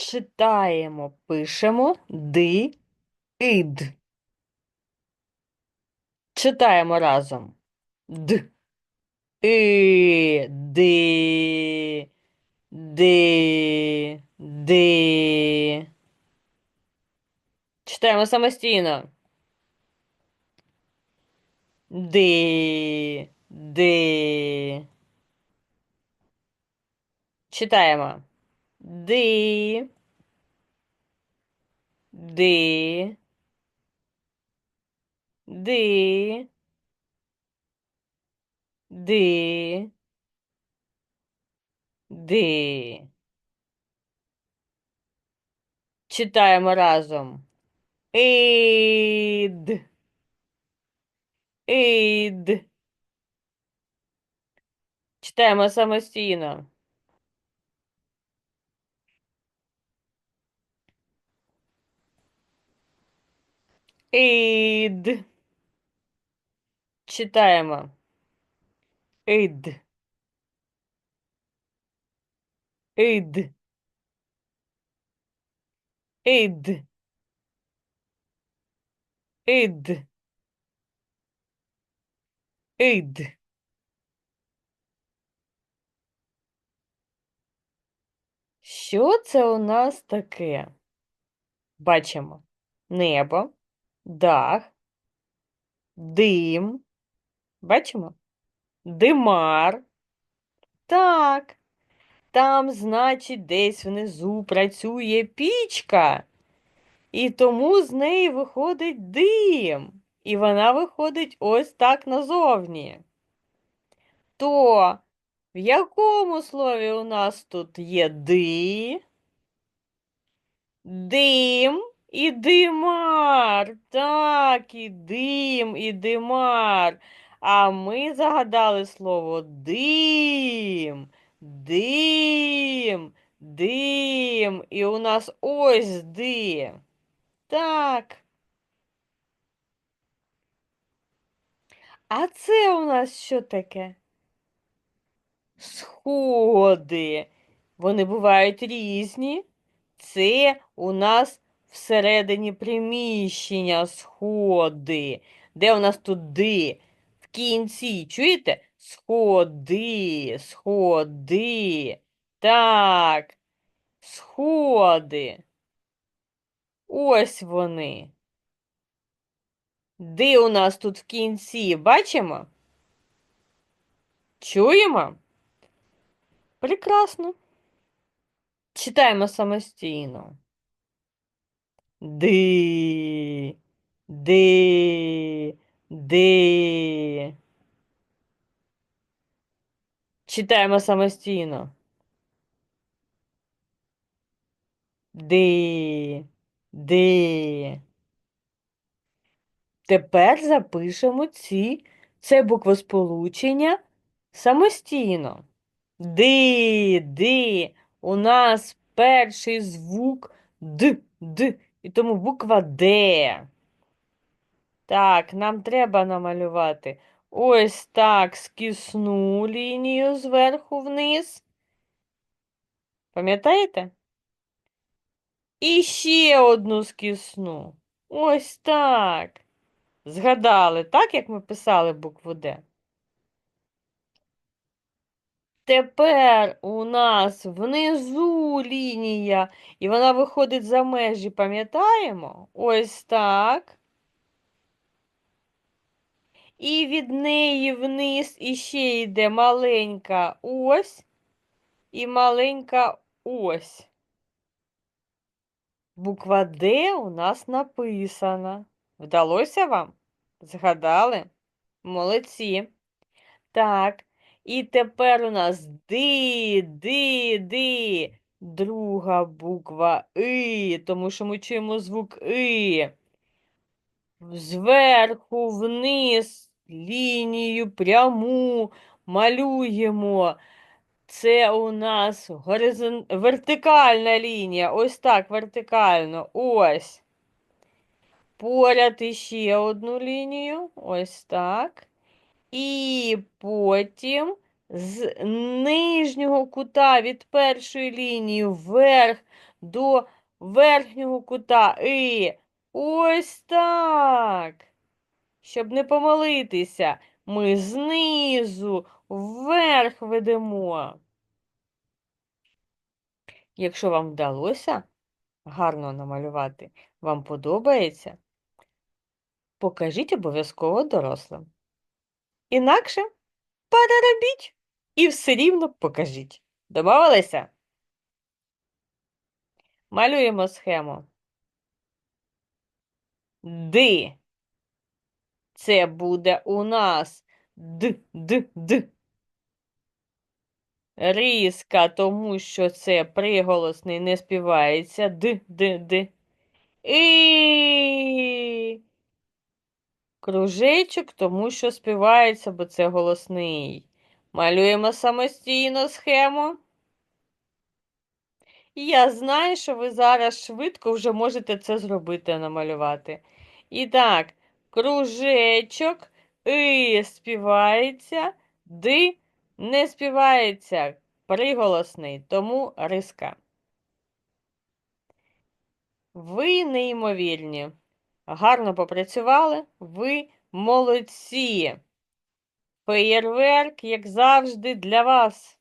Читаємо, пишемо ди, ид. Читаємо разом. Д. И, ди, ди, ди. Читаємо самостійно. Ди, ди. Читаємо. Ди. Ди. Ди. Ди. Ди. Читаємо разом. Ід. Ід. Читаємо самостійно. Ід. Читаємо. Ід. Ід. Ід. Ід. Ід. Що це у нас таке? Бачимо небо, дах, дим. Бачимо? Димар. Так. Там, значить, десь внизу працює пічка. І тому з неї виходить дим. І вона виходить ось так назовні. То в якому слові у нас тут є ди? Дим і димар. Так, і дим, і димар. А ми загадали слово дим, дим, дим. І у нас ось дим. Так. А це у нас що таке? Сходи. Вони бувають різні. Це у нас всередині приміщення сходи. Де у нас тут ди? В кінці. Чуєте? Сходи, сходи. Так, сходи. Ось вони. Ди у нас тут в кінці, бачимо? Чуємо? Прекрасно. Читаємо самостійно. Ди, ди, ди. Читаємо самостійно. Ди, ди. Тепер запишемо ці це буквосполучення самостійно. Ди, ди. У нас перший звук Д, Д. І тому буква Д. Так, нам треба намалювати ось так скісну лінію зверху вниз. Пам'ятаєте? І ще одну скісну. Ось так. Згадали, так, як ми писали букву Д? Тепер у нас внизу лінія, і вона виходить за межі, пам'ятаємо? Ось так. І від неї вниз іще йде маленька ось і маленька ось. Буква Д у нас написана. Вдалося вам? Згадали? Молодці. Так. І тепер у нас ди, ди, ди. Друга буква И, тому що ми чуємо звук И. Зверху вниз лінію пряму малюємо. Це у нас горизон... вертикальна лінія. Ось так вертикально. Ось. Поряд іще одну лінію. Ось так. І потім з нижнього кута від першої лінії вверх до верхнього кута І. Ось так. Щоб не помилитися, ми знизу вверх ведемо. Якщо вам вдалося гарно намалювати, вам подобається, покажіть обов'язково дорослим. Інакше переробіть і все рівно покажіть. Домовилися? Малюємо схему. Ди. Це буде у нас д, д, д. Різка, тому що це приголосний не співається. Д, д, д. І. Кружечок, тому що співається, бо це голосний. Малюємо самостійно схему. Я знаю, що ви зараз швидко вже можете це зробити, намалювати. І так, кружечок, и співається, ди не співається, приголосний, тому риска. Ви неймовірні. Гарно попрацювали, ви молодці. Феєрверк, як завжди, для вас.